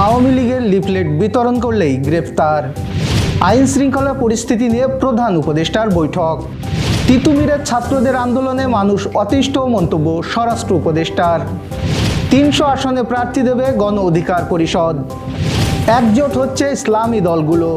আওয়ামী লীগের লিফলেট বিতরণ করলেই গ্রেপ্তার। আইন শৃঙ্খলা পরিস্থিতি নিয়ে প্রধান উপদেষ্টার বৈঠক। তিতুমিরের ছাত্রদের আন্দোলনে মানুষ অতিষ্ঠ মন্তব্য স্বরাষ্ট্র উপদেষ্টার। তিনশো আসনে প্রার্থী দেবে গণ অধিকার পরিষদ। একজোট হচ্ছে ইসলামী দলগুলো।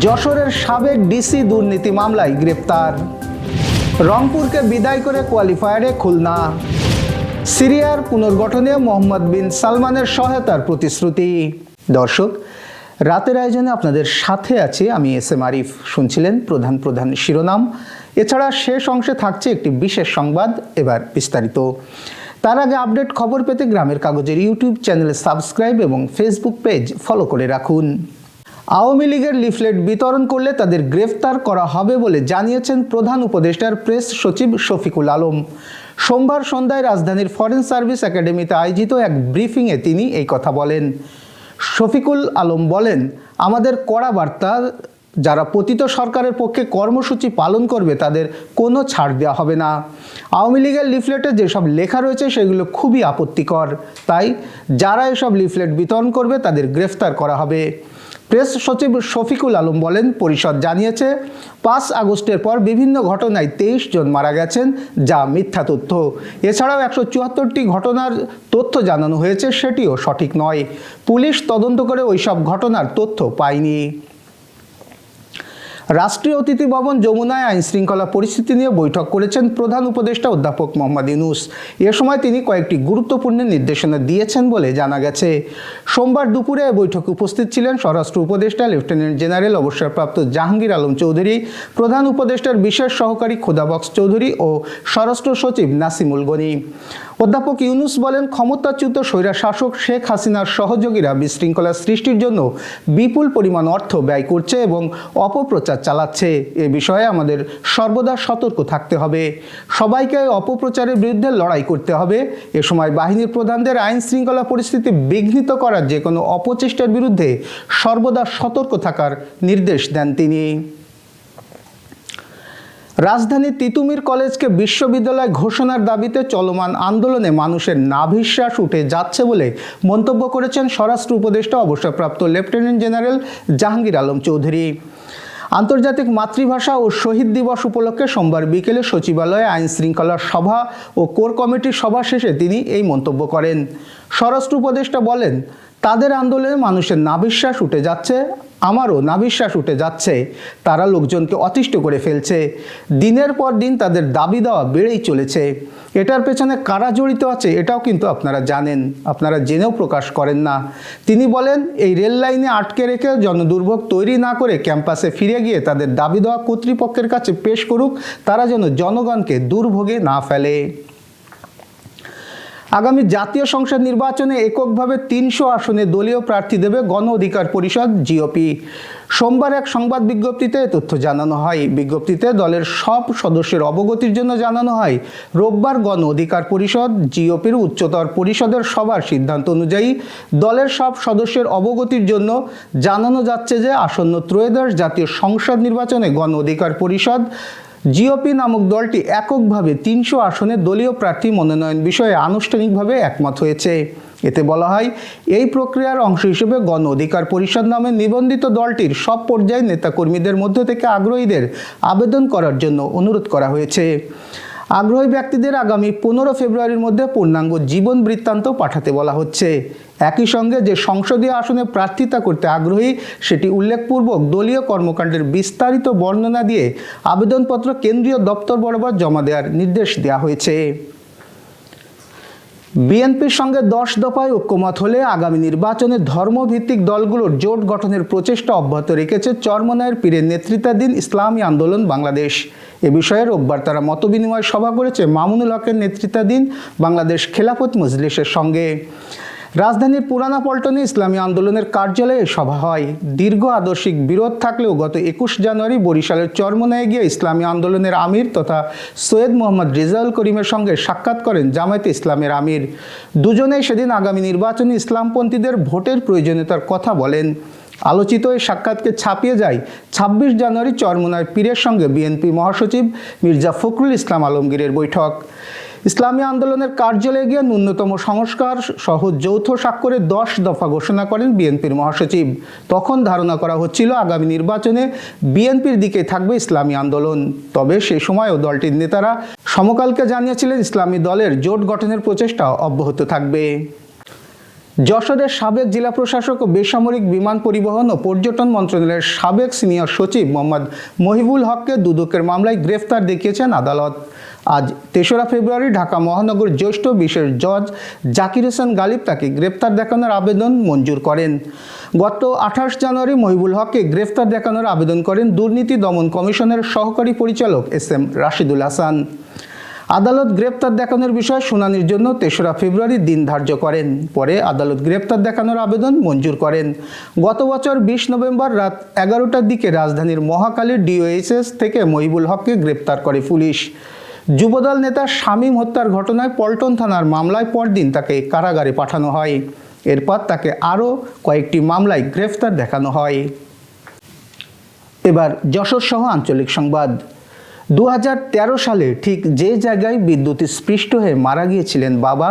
যশোরের সাবেক ডিসি দুর্নীতি মামলায় গ্রেপ্তার। রংপুরকে বিদায় করে কোয়ালিফায়ারে খুলনা। সিরিয়ার পুনর্গঠনে মোহাম্মদ বিন সালমানের সহায়তার প্রতিশ্রুতি। দর্শক, রাতের আয়োজনে আপনাদের সাথে আছি আমি এস এম আরিফ। শুনছিলেন প্রধান প্রধান শিরোনাম। এছাড়া শেষ অংশে থাকছে একটি বিশেষ সংবাদ, এবার বিস্তারিত। তার আগে আপডেট খবর পেতে গ্রামের কাগজের ইউটিউব চ্যানেলে সাবস্ক্রাইব এবং ফেসবুক পেজ ফলো করে রাখুন। আওয়ামী লীগের লিফলেট বিতরণ করলে তাদের গ্রেফতার করা হবে বলে জানিয়েছেন প্রধান উপদেষ্টার প্রেস সচিব শফিকুল আলম। সোমবার সন্ধ্যায় রাজধানীর ফরেন সার্ভিস একাডেমিতে আয়োজিত এক ব্রিফিংয়ে তিনি এই কথা বলেন। শফিকুল আলম বলেন, আমাদের কড়া বার্তা, যারা পতিত সরকারের পক্ষে কর্মসূচি পালন করবে, তাদের কোনো ছাড় দেওয়া হবে না। আওয়ামী লীগের লিফলেটে যেসব লেখা রয়েছে, সেগুলো খুবই আপত্তিকর। তাই যারা এসব লিফলেট বিতরণ করবে, তাদের গ্রেফতার করা হবে। প্রেস সচিব শফিকুল আলম বলেন, পরিষদ জানিয়েছে, পাঁচ আগস্টের পর বিভিন্ন ঘটনায় তেইশ জন মারা গেছেন, যা মিথ্যা তথ্য। এছাড়াও একশো চুয়াত্তরটি ঘটনার তথ্য জানানো হয়েছে, সেটিও সঠিক নয়। পুলিশ তদন্ত করে ওইসব ঘটনার তথ্য পায়নি। রাষ্ট্রীয় অতিথি ভবন যমুনায় আইন শৃঙ্খলা পরিস্থিতি নিয়ে বৈঠক করেছেন প্রধান উপদেষ্টা অধ্যাপক মোহাম্মদ ইউনুস। এ সময় তিনি কয়েকটি গুরুত্বপূর্ণ নির্দেশনা দিয়েছেন বলে জানা গেছে। সোমবার দুপুরে বৈঠকে উপস্থিত ছিলেন স্বরাষ্ট্র উপদেষ্টা, লেফটেন্যান্ট জেনারেল, অবসরপ্রাপ্ত জাহাঙ্গীর আলম চৌধুরী, প্রধান উপদেষ্টার বিশেষ সহকারী খোদাবক্স চৌধুরী ও স্বরাষ্ট্র সচিব নাসিমুল গনি। অধ্যাপক ইউনুস বলেন, ক্ষমতাচ্যুত স্বৈরা শাসক শেখ হাসিনার সহযোগীরা বিশৃঙ্খলা সৃষ্টির জন্য বিপুল পরিমাণ অর্থ ব্যয় করছে এবং অপপ্রচার চালাচ্ছে। এ বিষয়ে আমাদের সর্বদা সতর্ক থাকতে হবে। সবাইকে অপপ্রচারের বিরুদ্ধে লড়াই করতে হবে। এ সময় বাহিনীর প্রধানদের আইন শৃঙ্খলা পরিস্থিতি বিঘ্নিত করার যে কোনো অপচেষ্টার বিরুদ্ধে সর্বদা সতর্ক থাকার নির্দেশ দেন তিনি। রাজধানীর তিতুমির কলেজকে বিশ্ববিদ্যালয় ঘোষণার দাবিতে চলমান আন্দোলনে মানুষের নাভিশ্বাস উঠে যাচ্ছে বলে মন্তব্য করেছেন স্বরাষ্ট্র উপদেষ্টা অবসরপ্রাপ্ত লেফটেন্যান্ট জেনারেল জাহাঙ্গীর আলম চৌধুরী। আন্তর্জাতিক মাতৃভাষা ও শহীদ দিবস উপলক্ষে সোমবার বিকেলে সচিবালয়ে আইন শৃঙ্খলার সভা ও কোর কমিটির সভা শেষে তিনি এই মন্তব্য করেন। স্বরাষ্ট্র উপদেষ্টা বলেন তাদের আন্দোলনে মানুষের নাবিশ্বাস উঠে যাচ্ছে, আমারও নাবিশ্বাস উঠে যাচ্ছে। তারা লোকজনকে অতিষ্ঠ করে ফেলছে। দিনের পর দিন তাদের দাবি দেওয়া বেড়েই চলেছে। এটার পেছনে কারা জড়িত আছে এটাও কিন্তু আপনারা জানেন। আপনারা জেনেও প্রকাশ করেন না। তিনি বলেন, এই রেল লাইনে আটকে রেখে জনদুর্ভোগ তৈরি না করে ক্যাম্পাসে ফিরে গিয়ে তাদের দাবি দেওয়া কর্তৃপক্ষের কাছে পেশ করুক, তারা যেন জনগণকে দুর্ভোগে না ফেলে। আগামী জাতীয় সংসদ নির্বাচনে এককভাবে তিনশো আসনে দলীয় প্রার্থী দেবে গণ অধিকার পরিষদ, জিওপি। সোমবার এক সংবাদ বিজ্ঞপ্তিতে তথ্য জানানো হয়। বিজ্ঞপ্তিতে দলের সব সদস্যের অবগতির জন্য জানানো হয়, রোববার গণ অধিকার পরিষদ, জিওপির উচ্চতর পরিষদের সবার সিদ্ধান্ত অনুযায়ী দলের সব সদস্যের অবগতির জন্য জানানো যাচ্ছে যে আসন্ন ত্রয়োদশ জাতীয় সংসদ নির্বাচনে গণ অধিকার পরিষদ জিওপি নামক দলটি এককভাবে তিনশো আসনে দলীয় প্রার্থী মনোনয়ন বিষয়ে আনুষ্ঠানিকভাবে একমত হয়েছে। এতে বলা হয়, এই প্রক্রিয়ার অংশ হিসেবে গণ অধিকার পরিষদ নামে নিবন্ধিত দলটির সব পর্যায়ে নেতাকর্মীদের মধ্য থেকে আগ্রহীদের আবেদন করার জন্য অনুরোধ করা হয়েছে। আগ্রহী ব্যক্তিদের আগামী পনেরো ফেব্রুয়ারির মধ্যে পূর্ণাঙ্গ জীবন বৃত্তান্ত পাঠাতে বলা হচ্ছে। একই সঙ্গে যে সংসদীয় আসনে প্রার্থিতা করতে আগ্রহী, সেটি উল্লেখপূর্বক দলীয় কর্মকাণ্ডের বিস্তারিত বর্ণনা দিয়ে আবেদনপত্র কেন্দ্রীয় দপ্তর বরাবর জমা দেওয়ার নির্দেশ দেওয়া হয়েছে। বিএনপির সঙ্গে দশ দফায় ঐক্যমত হলে আগামী নির্বাচনে ধর্মভিত্তিক দলগুলোর জোট গঠনের প্রচেষ্টা অব্যাহত রেখেছে চরমনায়ের পীরের নেতৃত্বাধীন ইসলামী আন্দোলন বাংলাদেশ। এ বিষয়ে রোববার তারা মতবিনিময় সভা করেছে মামুনুল হকের নেতৃত্বাধীন বাংলাদেশ খেলাফত মজলিসের সঙ্গে। রাজধানীর পুরানা পল্টনে ইসলামী আন্দোলনের কার্যালয়ে সভা হয়। দীর্ঘ আদর্শিক বিরোধ থাকলেও গত একুশ জানুয়ারি বরিশালের চরমনায় গিয়ে ইসলামী আন্দোলনের আমির তথা সৈয়দ মোহাম্মদ রেজাউল করিমের সঙ্গে সাক্ষাৎ করেন জামায়াতে ইসলামের আমির। দুজনেই সেদিন আগামী নির্বাচনে ইসলামপন্থীদের ভোটের প্রয়োজনীয়তার কথা বলেন। আলোচিত এই সাক্ষাৎকে ছাপিয়ে যায় ছাব্বিশ জানুয়ারি চরমোনায় পীরের সঙ্গে বিএনপি মহাসচিব মির্জা ফখরুল ইসলাম আলমগীরের বৈঠক। ইসলামী আন্দোলনের কার্যালয়ে গিয়ে ন্যূনতম সংস্কার সহ যৌথ স্বাক্ষরে দশ দফা ঘোষণা করেন বিএনপির মহাসচিব। তখন ধারণা করা হচ্ছিল আগামী নির্বাচনে বিএনপির দিকে থাকবে ইসলামী আন্দোলন। তবে সে সময়ও দলটির নেতারা সমকালকে জানিয়েছিলেন ইসলামী দলের জোট গঠনের প্রচেষ্টা অব্যাহত থাকবে। যশোরের সাবেক জেলা প্রশাসক ও বেসামরিক বিমান পরিবহন ও পর্যটন মন্ত্রণালয়ের সাবেক সিনিয়র সচিব মোহাম্মদ মহিবুল হককে দুদকের মামলায় গ্রেফতার দেখিয়েছেন আদালত। আজ তেসরা ফেব্রুয়ারি ঢাকা মহানগর জ্যেষ্ঠ বিশেষ জজ জাকির হোসেন গালিব তাকে গ্রেফতার দেখানোর আবেদন মঞ্জুর করেন। গত আঠাশ জানুয়ারি মহিবুল হককে গ্রেফতার দেখানোর আবেদন করেন দুর্নীতি দমন কমিশনের সহকারী পরিচালক এস এম রাশিদুল হাসান। আদালত গ্রেপ্তার দেখানোর বিষয়ে শুনানির জন্য তেসরা ফেব্রুয়ারি দিন ধার্য করেন। পরে আদালত গ্রেপ্তার দেখানোর আবেদন মঞ্জুর করেন। গত বছর বিশ নভেম্বর রাত এগারোটার দিকে রাজধানীর মহাকালীর ডিওএইচএস থেকে মহিবুল হককে গ্রেপ্তার করে পুলিশ। যুবদল নেতা শামীম হত্যার ঘটনায় পল্টন থানার মামলায় পরদিন তাকে কারাগারে পাঠানো হয়। এরপর তাকে আরও কয়েকটি মামলায় গ্রেফতার দেখানো হয়। এবার যশোর সহ আঞ্চলিক সংবাদ। দু হাজার তেরো সালে ঠিক যে জায়গায় বিদ্যুৎ স্পৃষ্ট হয়ে মারা গিয়েছিলেন বাবা,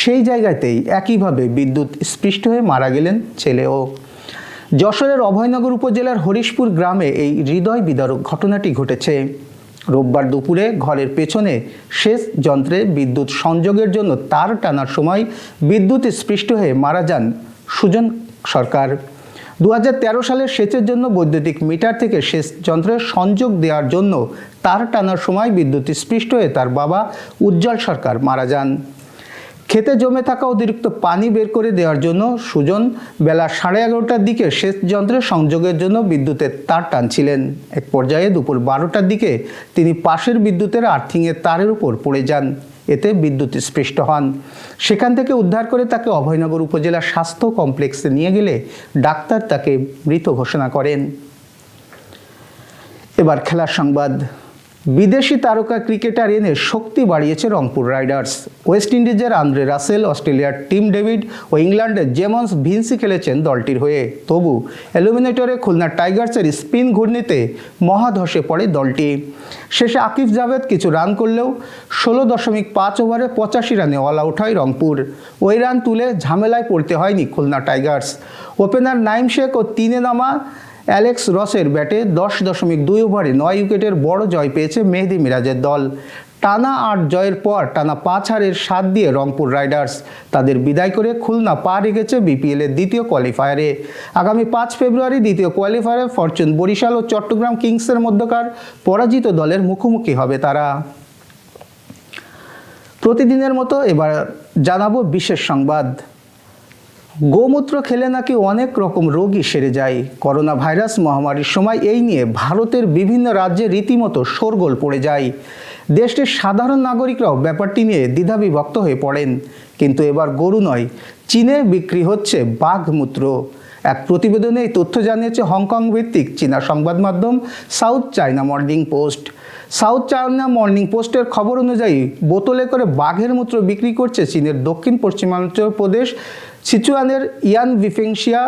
সেই জায়গাতেই একইভাবে বিদ্যুৎ স্পৃষ্ট হয়ে মারা গেলেন ছেলেও। যশোরের অভয়নগর উপজেলার হরিশপুর গ্রামে এই হৃদয় বিদারক ঘটনাটি ঘটেছে। রোববার দুপুরে ঘরের পেছনে শেষ যন্ত্রে বিদ্যুৎ সংযোগের জন্য তার টানার সময় বিদ্যুৎ স্পৃষ্ট হয়ে মারা যান সুজন সরকার। দু সালের সেচের জন্য বৈদ্যুতিক মিটার থেকে সেচ যন্ত্রের সংযোগ দেওয়ার জন্য তার টানার সময় বিদ্যুৎ স্পৃষ্ট হয়ে তার বাবা উজ্জ্বল সরকার মারা যান। খেতে জমে থাকা অতিরিক্ত পানি বের করে দেওয়ার জন্য সুজন বেলা সাড়ে এগারোটার দিকে সেচ যন্ত্রের সংযোগের জন্য বিদ্যুতের তার টানছিলেন। এক পর্যায়ে দুপুর বারোটার দিকে তিনি পাশের বিদ্যুতের আর্থিংয়ের তারের উপর পড়ে যান। এতে বিদ্যুৎ স্পৃষ্ট হন। সেখান থেকে উদ্ধার করে তাকে অভয়নগর উপজেলা স্বাস্থ্য কমপ্লেক্সে নিয়ে গেলে ডাক্তার তাকে মৃত ঘোষণা করেন। এবার খেলার সংবাদ। বিদেশি তারকা ক্রিকেটার এনে শক্তি বাড়িয়েছে রংপুর রাইডার্স। ওয়েস্ট ইন্ডিজের আন্দ্রে রাসেল, অস্ট্রেলিয়ার টিম ডেভিড ও ইংল্যান্ডের জেমন্স ভিন্সি খেলেছেন দলটির হয়ে। তবু এলুমিনেটরে খুলনা টাইগার্সের স্পিন ঘূর্ণিতে মহাধসে পড়ে দলটি। শেষে আকিফ জাভেদ কিছু রান করলেও ষোলো দশমিক পাঁচ ওভারে পঁচাশি রানে অল আউট হয় রংপুর। ওই রান তুলে ঝামেলায় পড়তে হয়নি খুলনা টাইগার্স। ওপেনার নাইম শেখ ও তিনে নামা অ্যালেক্স রসের ব্যাটে দশ দশমিক দুই ওভারে নয় উইকেটের বড় জয় পেয়েছে মেহেদি মিরাজের দল। টানা আট জয়ের পর টানা পাঁচ হারের সাত দিয়ে রংপুর রাইডার্স তাদের বিদায় করে খুলনা পা রেখেছে বিপিএলের দ্বিতীয় কোয়ালিফায়ারে। আগামী পাঁচ ফেব্রুয়ারি দ্বিতীয় কোয়ালিফায়ারে ফরচুন বরিশাল ও চট্টগ্রাম কিংসের মধ্যকার পরাজিত দলের মুখোমুখি হবে তারা। প্রতিদিনের মতো এবার জানাব বিশেষ সংবাদ। গোমূত্র খেলে নাকি অনেক রকম রোগই সেরে যায়। করোনা ভাইরাস মহামারীর সময় এই নিয়ে ভারতের বিভিন্ন রাজ্যে রীতিমতো শোরগোল পড়ে যায়। দেশটির সাধারণ নাগরিকরাও ব্যাপারটি নিয়ে দ্বিধাবিভক্ত হয়ে পড়েন। কিন্তু এবার গরু নয়, চীনে বিক্রি হচ্ছে বাঘমূত্র। এক প্রতিবেদনে এই তথ্য জানিয়েছে হংকং ভিত্তিক চীনা সংবাদ মাধ্যম South China Morning Post. South China Morning পোস্টের খবর অনুযায়ী, বোতলে করে বাঘের মূত্র বিক্রি করছে চীনের দক্ষিণ পশ্চিমাঞ্চল প্রদেশ সিচুয়ানের ইয়ান ভিফেংশিয়া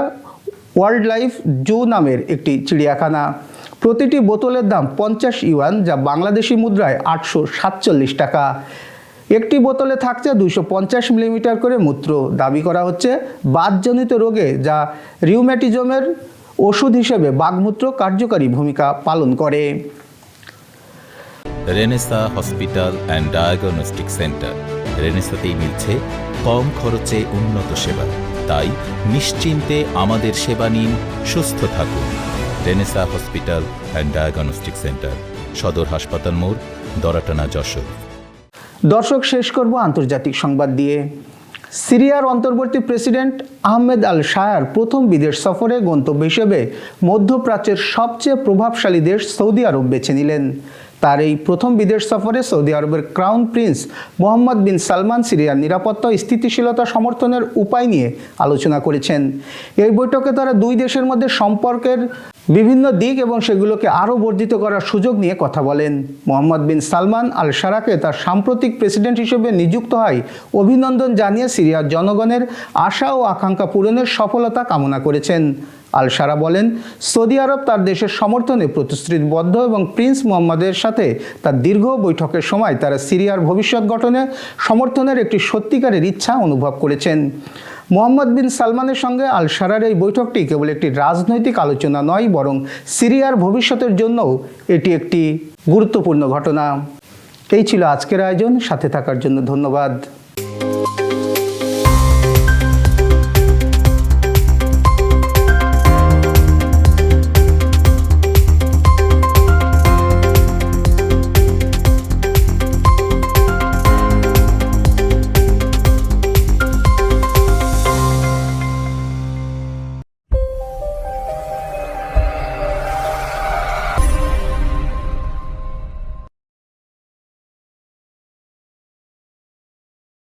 ওয়াইল্ড লাইফ জু নামের একটি চিড়িয়াখানা। প্রতিটি বোতলের দাম পঞ্চাশ ইউয়ান, যা বাংলাদেশি মুদ্রায় আটশো সাতচল্লিশ টাকা। একটি বোতলে থাকছে দুশো পঞ্চাশ মিলিমিটার করে মূত্র। দাবি করা হচ্ছে, বাতজনিত রোগে, যা রিউম্যাটিজমের ওষুধ হিসেবে বাঘমূত্র কার্যকারী ভূমিকা পালন করে। Renaissance hospital and diagnostic centre. রেনেসাতেই মিলছে কম খরচে উন্নত সেবা। তাই নিশ্চিন্তে আমাদের সেবা নিন, সুস্থ থাকুন। Renaissance hospital and diagnostic centre সদর হাসপাতাল মোড়, দরাটানা যশোর। দর্শক, শেষ করব আন্তর্জাতিক সংবাদ দিয়ে। সিরিয়ার অন্তর্বর্তী প্রেসিডেন্ট আহমেদ আল শায়ার প্রথম বিদেশ সফরে গন্তব্য হিসেবে মধ্যপ্রাচ্যের সবচেয়ে প্রভাবশালী দেশ সৌদি আরব বেছে নিলেন। তার এই প্রথম বিদেশ সফরে সৌদি আরবের crown prince Mohammed bin Salman সিরিয়ার নিরাপত্তা স্থিতিশীলতা সমর্থনের উপায় নিয়ে আলোচনা করেছেন। এই বৈঠকে তারা দুই দেশের মধ্যে সম্পর্কের বিভিন্ন দিক এবং সেগুলোকে আরও বর্ধিত করার সুযোগ নিয়ে কথা বলেন। মোহাম্মদ বিন সালমান আল সারাকে তার সাম্প্রতিক প্রেসিডেন্ট হিসেবে নিযুক্ত হয়। অভিনন্দন জানিয়ে সিরিয়ার জনগণের আশা ও আকাঙ্ক্ষা পূরণের সফলতা কামনা করেছেন। আল সারা বলেন, সৌদি আরব তার দেশের সমর্থনে প্রতিশ্রুতিবদ্ধ এবং প্রিন্স মোহাম্মদের সাথে তার দীর্ঘ বৈঠকের সময় তারা সিরিয়ার ভবিষ্যৎ গঠনে সমর্থনের একটি সত্যিকারের ইচ্ছা অনুভব করেছেন। মোহাম্মদ বিন সালমানের সঙ্গে আল সারার এই বৈঠকটি কেবল একটি রাজনৈতিক আলোচনা নয়, বরং সিরিয়ার ভবিষ্যতের জন্যও এটি একটি গুরুত্বপূর্ণ ঘটনা। এই ছিল আজকের আয়োজন। সাথে থাকার জন্য ধন্যবাদ।